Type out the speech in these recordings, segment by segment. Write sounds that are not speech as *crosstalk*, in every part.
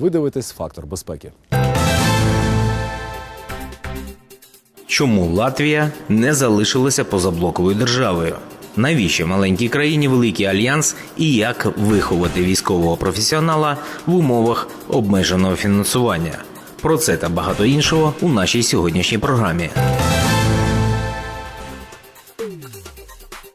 Ви дивитесь фактор безпеки. Чому Латвія не залишилася позаблоковою державою? Навіщо маленькій країні великий альянс і як виховати військового професіонала в умовах обмеженого фінансування? Про це та багато іншого у нашій сьогоднішній програмі.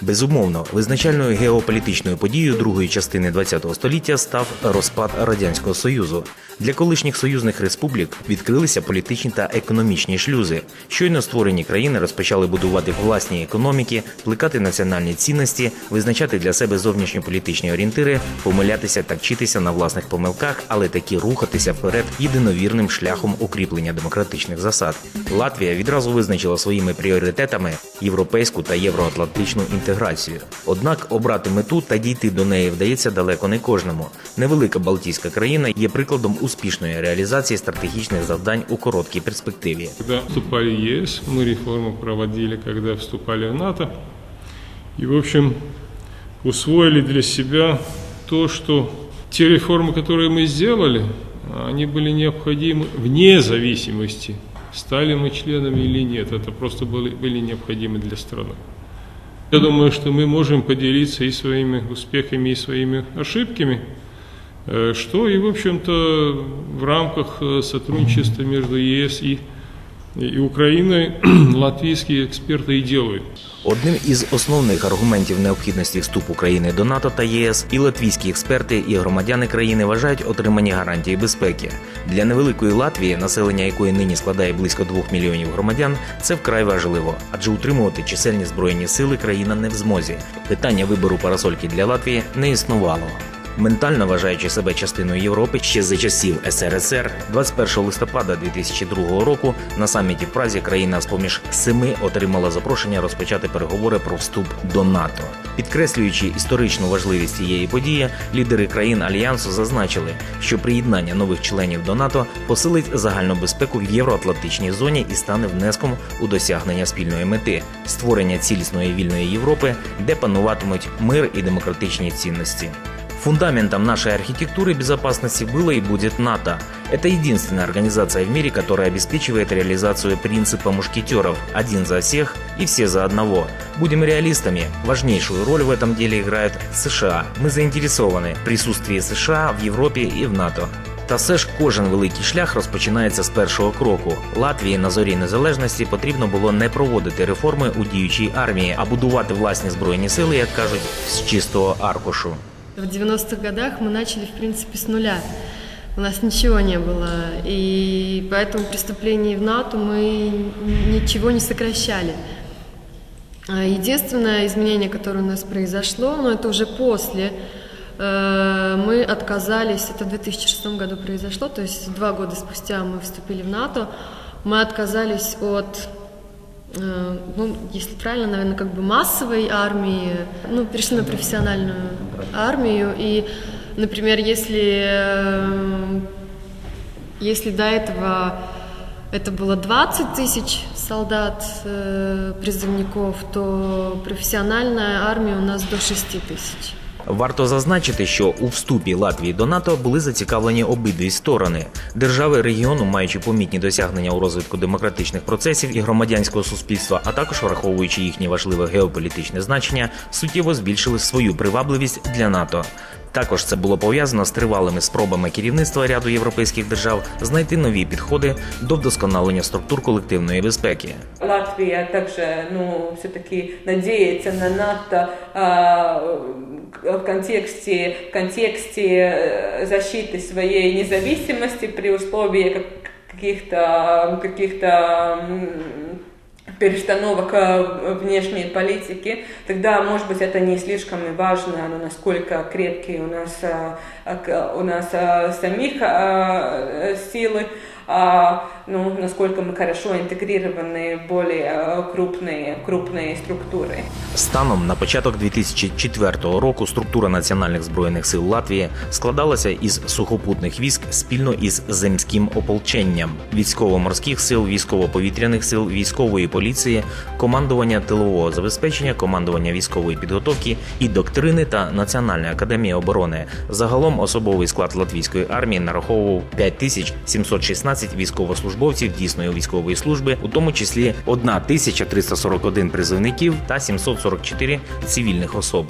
Безумовно, визначальною геополітичною подією другої частини ХХ століття став розпад радянського союзу. Для колишніх союзних республік відкрилися політичні та економічні шлюзи. Щойно створені країни розпочали будувати власні економіки, плекати національні цінності, визначати для себе зовнішньополітичні орієнтири, помилятися та вчитися на власних помилках, але таки рухатися вперед єдиновірним шляхом укріплення демократичних засад. Латвія відразу визначила своїми пріоритетами європейську та євроатлантичну інтеграцію Однак обрати мету та дійти до неї вдається далеко не кожному. Невелика Балтійська країна є прикладом успішної реалізації стратегічних завдань у короткій перспективі. Когда вступали в ЕС, мы реформу проводили, когда вступали в НАТО. И, в общем, усвоили для себя то, что те реформы, которые мы сделали, они были необходимы вне зависимости, стали мы членами или нет. Это просто были, были необходимы для страны. Я думаю, что мы можем поделиться и своими успехами, и своими ошибками, э, что и, в общем-то, в рамках э, сотрудничества между ЕС и, и Украиной *clears throat* латвийские эксперты и делают. Одним із основних аргументів необхідності вступу країни до НАТО та ЄС і латвійські експерти і громадяни країни вважають отримані гарантії безпеки для невеликої Латвії, населення якої нині складає близько 2 мільйонів громадян. Це вкрай важливо, адже утримувати чисельні збройні сили країна не в змозі. Питання вибору парасольки для Латвії не існувало. Ментально вважаючи себе частиною Європи ще за часів СРСР, 21 листопада 2002 року на саміті в Празі країна з поміж семи отримала запрошення розпочати переговори про вступ до НАТО. Підкреслюючи історичну важливість цієї події, лідери країн альянсу зазначили, що приєднання нових членів до НАТО посилить загальну безпеку в євроатлантичній зоні і стане внеском у досягнення спільної мети створення цілісної вільної Європи, де пануватимуть мир і демократичні цінності. Фундаментом нашей архитектуры безопасности было и будет НАТО. Это единственная организация в мире, которая обеспечивает реализацию принципа мушкетеров «один за всех и все за одного». Будем реалистами, важнейшую роль в этом деле играют США. Мы заинтересованы в присутствии США в Європі і в НАТО. Та все ж кожен великий шлях розпочинається з першого кроку. Латвії на зорі незалежності потрібно було не проводити реформи у діючій армії, а будувати власні збройні сили, як кажуть, з чистого аркушу. В 90-х годах мы начали, в принципе, с нуля. У нас ничего не было. И поэтому при вступлении в НАТО мы ничего не сокращали. А Единственное изменение, которое у нас произошло, но это уже после, э, мы отказались, это в 2006 году произошло, то есть два года спустя мы вступили в НАТО, мы отказались от э, ну, если правильно, наверное, как бы массовой армии, ну, перешли на профессиональную армию. И, например, если, э, если до этого это было 20 тысяч солдат, э, призывников, то профессиональная армия у нас до 6 тысяч. Варто зазначити, що у вступі Латвії до НАТО були зацікавлені обидві сторони. Держави регіону, маючи помітні досягнення у розвитку демократичних процесів і громадянського суспільства, а також враховуючи їхнє важливе геополітичне значення, суттєво збільшили свою привабливість для НАТО. Також це було пов'язано з тривалими спробами керівництва ряду європейських держав знайти нові підходи до вдосконалення структур колективної безпеки. Латвия также, ну, все-таки надеется на НАТО в контексте, в контексте э, защиты своей независимости при условии как- каких-то каких-то перестановок э, внешней политики, тогда, может быть, это не слишком и важно, но насколько крепкие у нас, э, к- у нас э, самих э, силы. А, ну, насколько мы хорошо интегрированы в более э, крупные, крупные структуры. Станом на початок 2004 року структура національних збройних сил Латвії складалася із сухопутних військ спільно із земським ополченням, військово-морських сил, військово-повітряних сил, військової поліції, командування тилового забезпечення, командування військової підготовки і доктрини та Національної академії оборони. Загалом особовий склад латвійської армії нараховував 5716 військовослужбовців дійсної військової служби, у тому числі 1341 призовників та 744 цивільних особ.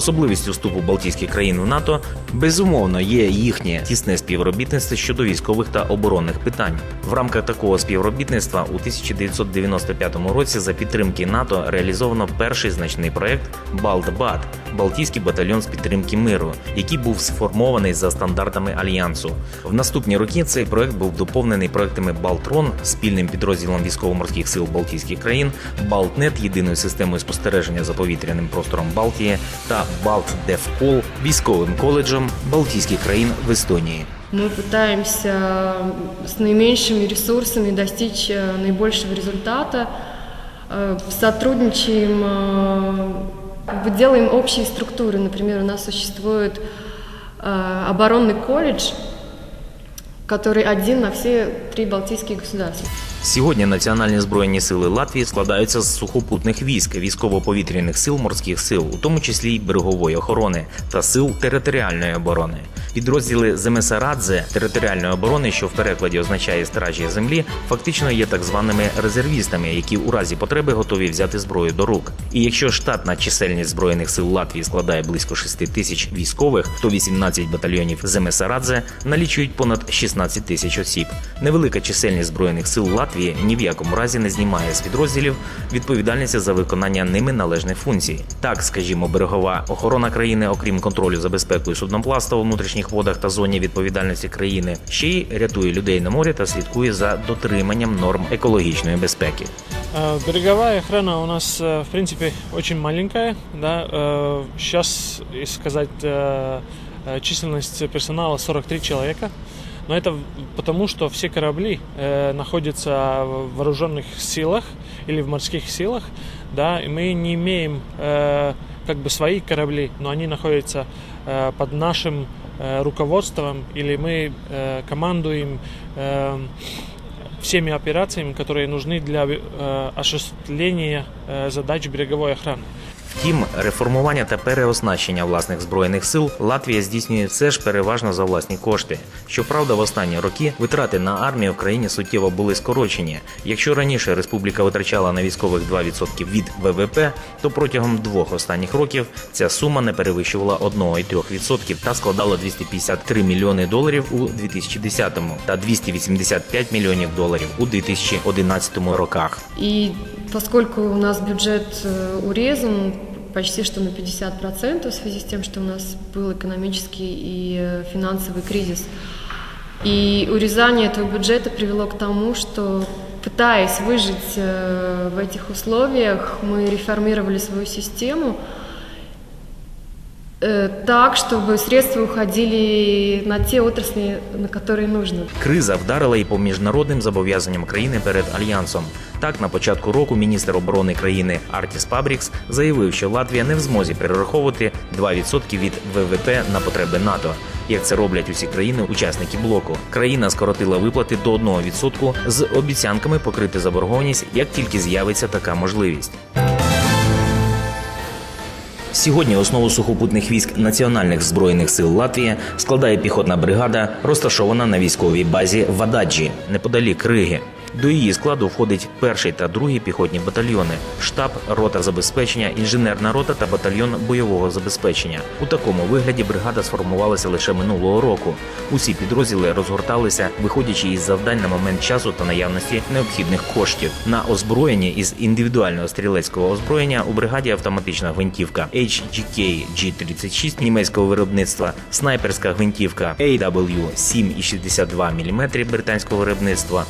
Особливістю вступу Балтійських країн в НАТО безумовно є їхнє тісне співробітництво щодо військових та оборонних питань. В рамках такого співробітництва у 1995 році за підтримки НАТО реалізовано перший значний проект Балтбат Балтійський батальйон з підтримки миру, який був сформований за стандартами альянсу. В наступні роки цей проект був доповнений проектами Балтрон спільним підрозділом військово-морських сил Балтійських країн, Балтнет єдиною системою спостереження за повітряним простором Балтії та Балтдевкол військовим коледжем Балтійських країн в Естонії. Мы пытаемся с наименьшими ресурсами достичь э, наибольшего результата. Э, Сотрудничаем, э, как бы делаем общие структуры. Например, у нас существует э, оборонный колледж, который один на все три балтийские государства. Сьогодні національні збройні сили Латвії складаються з сухопутних військ, військово-повітряних сил, морських сил, у тому числі й берегової охорони та сил територіальної оборони. Підрозділи Земесарадзе територіальної оборони, що в перекладі означає стражі землі, фактично є так званими резервістами, які у разі потреби готові взяти зброю до рук. І якщо штатна чисельність збройних сил Латвії складає близько 6 тисяч військових, то 18 батальйонів Земесарадзе налічують понад 16 тисяч осіб. Невелика чисельність збройних сил Латвії ні в якому разі не знімає з підрозділів відповідальності за виконання ними належних функцій. Так, скажімо, берегова охорона країни, окрім контролю за безпекою суднопласта у внутрішніх водах та зоні відповідальності країни, ще й рятує людей на морі та слідкує за дотриманням норм екологічної безпеки. Э, Береговая охрана у нас, э, в принципе, очень маленькая. Да? э, Сейчас, если сказать, э, э, численность персонала 43 человека. Но это в- потому, что все корабли э, находятся в вооруженных силах или в морских силах, да, и мы не имеем э, как бы свои корабли, но они находятся э, под нашим э, руководством, или мы э, командуем э, всеми операциями, которые нужны для э, осуществления э, задач береговой охраны. Втім, реформування та переоснащення власних збройних сил Латвія здійснює все ж переважно за власні кошти. Щоправда, в останні роки витрати на армію в країні суттєво були скорочені. Якщо раніше республіка витрачала на військових 2% від ВВП, то протягом двох останніх років ця сума не перевищувала 1,3% та складала 253 мільйони доларів у 2010 та 285 мільйонів доларів у 2011 роках. И поскольку у нас бюджет э, урезан почти что на 50% в связи с тем, что у нас был экономический и э, финансовый кризис, и урезание этого бюджета привело к тому, что пытаясь выжить э, в этих условиях, мы реформировали свою систему э, так, чтобы средства уходили на те отрасли, на которые нужно. Криза вдарила і по міжнародним зобов'язанням країни перед альянсом. Так, на початку року міністр оборони країни Артіс Пабрікс заявив, що Латвія не в змозі перераховувати 2% від ВВП на потреби НАТО. Як це роблять усі країни-учасники блоку, країна скоротила виплати до 1% з обіцянками покрити заборгованість, як тільки з'явиться така можливість. Сьогодні основу сухопутних військ національних збройних сил Латвії складає піхотна бригада, розташована на військовій базі в Ададжі, неподалік Риги. До її складу входить перший та другий піхотні батальйони, штаб, рота забезпечення, інженерна рота та батальйон бойового забезпечення. У такому вигляді бригада сформувалася лише минулого року. Усі підрозділи розгорталися, виходячи із завдань на момент часу та наявності необхідних коштів. На озброєнні із індивідуального стрілецького озброєння у бригаді автоматична гвинтівка HGK G36 німецького виробництва, снайперська гвинтівка AW 7,62 мм британського виробництва,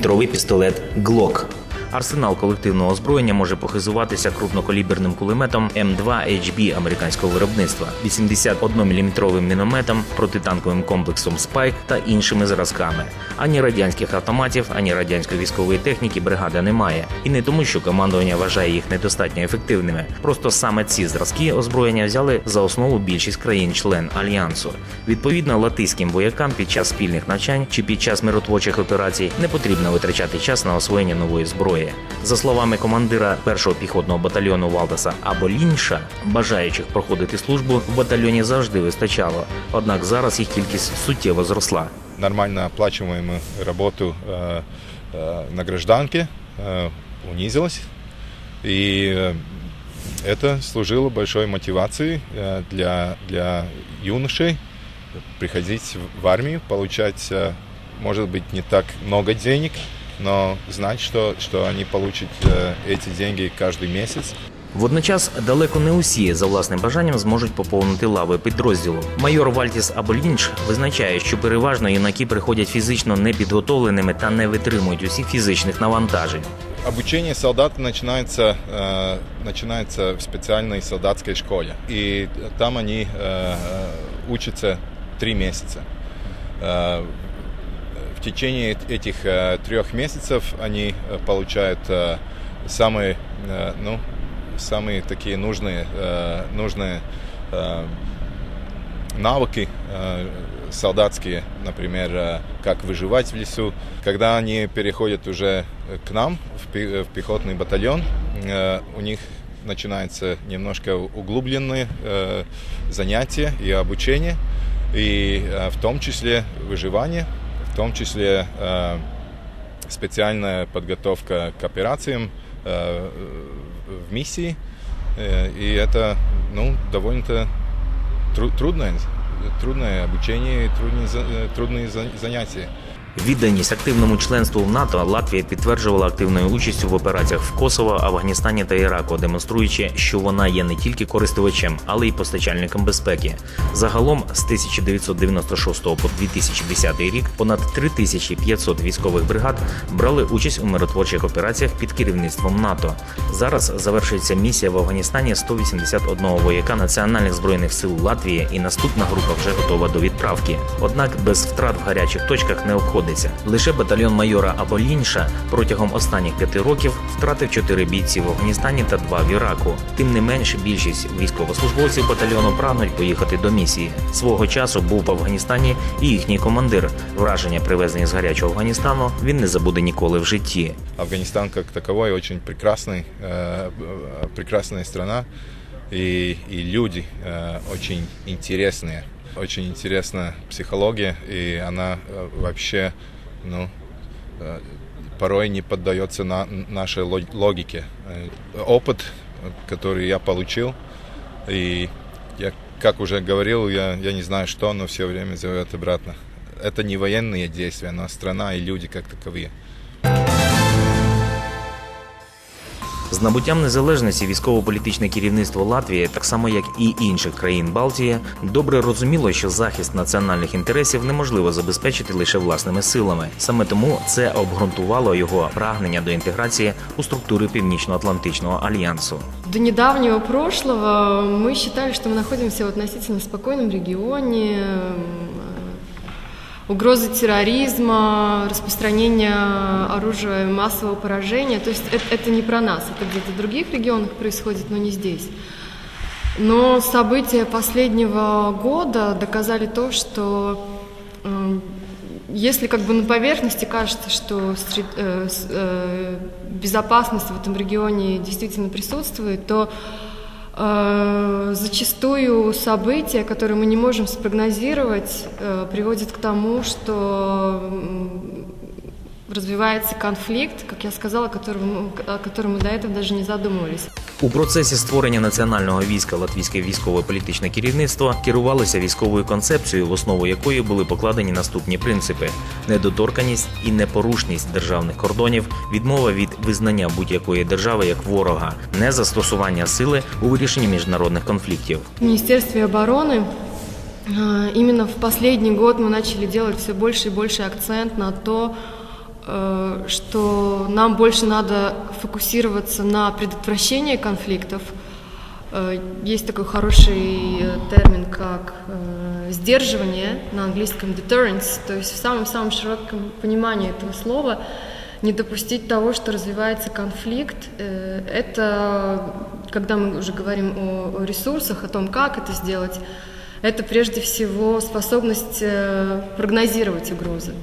9-мм пістолет Glock. Арсенал колективного озброєння може похизуватися крупнокаліберним кулеметом М2 HB американського виробництва, 81-мм мінометом, протитанковим комплексом Спайк та іншими зразками. Ані радянських автоматів, ані радянської військової техніки бригада не має. І не тому, що командування вважає їх недостатньо ефективними. Просто саме ці зразки озброєння взяли за основу більшість країн-член альянсу. Відповідно, латиським воякам під час спільних навчань чи під час миротворчих операцій не потрібно витрачати час на освоєння нової зброї За словами командира першого піхотного батальйону Валдеса або Лінша, бажаючих проходити службу в батальйоні завжди вистачало. Однак зараз їх кількість суттєво зросла. нормально оплачиваемую работу э, э, на гражданке э, унизилась. И э, это служило большой мотивацией э, для, для юношей приходить в армию, получать, э, может быть, не так много денег, но знать, что, что они получат э, эти деньги каждый месяц. Водночас далеко не усі за власним бажанням зможуть поповнити лави підрозділу. Майор Вальтіс або Лінч визначає, що переважно юнаки приходять фізично непідготовленими та не витримують усіх фізичних навантажень. Обучение солдата начинается, э, начинается в специальной солдатской школе. И там они э, учатся три месяца. В течение этих э, трех месяцев они э, получают э, самые, ну, самые такие нужные, нужные навыки солдатские, например, как выживать в лесу. Когда они переходят уже к нам, в пехотный батальон, у них начинается немножко углубленные занятия и обучение, и в том числе выживание, в том числе э, специальная подготовка к операциям э, в миссии. Э, И это ну, довольно-то тру- трудное, трудное обучение, и трудные, за- э, трудные за- занятия. Відданість активному членству в НАТО Латвія підтверджувала активною участю в операціях в Косово, Афганістані та Іраку, демонструючи, що вона є не тільки користувачем, але й постачальником безпеки. Загалом з 1996 по 2010 рік понад 3500 військових бригад брали участь у миротворчих операціях під керівництвом НАТО. Зараз завершується місія в Афганістані 181 вояка національних збройних сил Латвії, і наступна група вже готова до відправки. Однак без втрат в гарячих точках не обходиться Лише батальйон майора Аболінша протягом останніх п'яти років втратив чотири бійці в Афганістані та два в Іраку. Тим не менш, більшість військовослужбовців батальйону прагнуть поїхати до місії. Свого часу був в Афганістані і їхній командир. Враження привезені з гарячого Афганістану він не забуде ніколи в житті. Афганистан как таковой очень прекрасный, э, э, прекрасная страна, и, и люди э, очень интересные. Очень интересна психология, и она э, вообще ну, э, порой не поддается на нашей лог- логике. Э, Опыт, э, который я получил, и я, как уже говорил, я, я не знаю что, но все время зовет обратно. Это не военные действия, но страна и люди как таковые. Набуттям незалежності військово-політичне керівництво Латвії, так само як і інших країн Балтії, добре розуміло, що захист національних інтересів неможливо забезпечити лише власними силами. Саме тому це обґрунтувало його прагнення до інтеграції у структури Північно-Атлантичного альянсу. До недавнего прошлого мы считали, что мы находимся в относительно спокойном регионе. Угрозы терроризма, распространения оружия массового поражения. То есть это, это не про нас, это где-то в других регионах происходит, но не здесь. Но события последнего года доказали то, что м, если как бы на поверхности кажется, что сред- э, э, безопасность в этом регионе действительно присутствует, то э, зачастую события, которые мы не можем спрогнозировать, э, приводят к тому, что м, развивается конфликт, как я сказала, о котором, мы- о котором мы до этого даже не задумывались. У процесі створення національного війська латвійське військово-політичне керівництво керувалося військовою концепцією, в основу якої були покладені наступні принципи: недоторканість і непорушність державних кордонів, відмова від визнання будь-якої держави як ворога, незастосування сили у вирішенні міжнародних конфліктів. В Министерстве обороны э, именно в последний год мы начали делать все больше и больше акцент на то, э, что нам больше надо фокусироваться на предотвращении конфликтов. Э, Есть такой хороший э, термин, как э, сдерживание на английском deterrence, то есть в самом-самом широком понимании этого слова не допустить того, что развивается конфликт. Э, Это, когда мы уже говорим о, о ресурсах, о том, как это сделать, это прежде всего способность э, прогнозировать угрозы.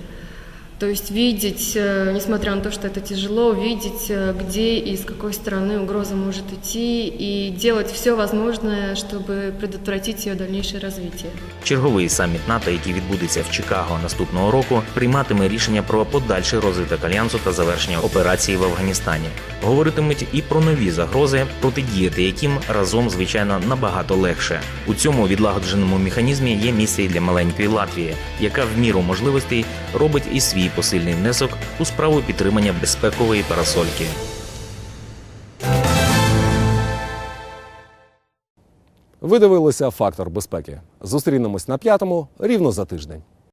То есть видеть, э, несмотря на то, что это тяжело, видеть, э, где и с какой стороны угроза может идти, и делать все возможное, чтобы предотвратить ее дальнейшее развитие. Черговий саміт НАТО, який відбудеться в Чикаго наступного року, прийматиме рішення про подальший розвиток альянсу та завершення операції в Афганістані. Говоритимуть і про нові загрози, протидіяти яким разом, звичайно, набагато легше. У цьому відлагодженому механізмі є місце і для маленької Латвії, яка в міру можливостей робить і свій посильний внесок у справу підтримання безпекової парасольки. Ви дивилися фактор безпеки. Зустрінемось на п'ятому рівно за тиждень.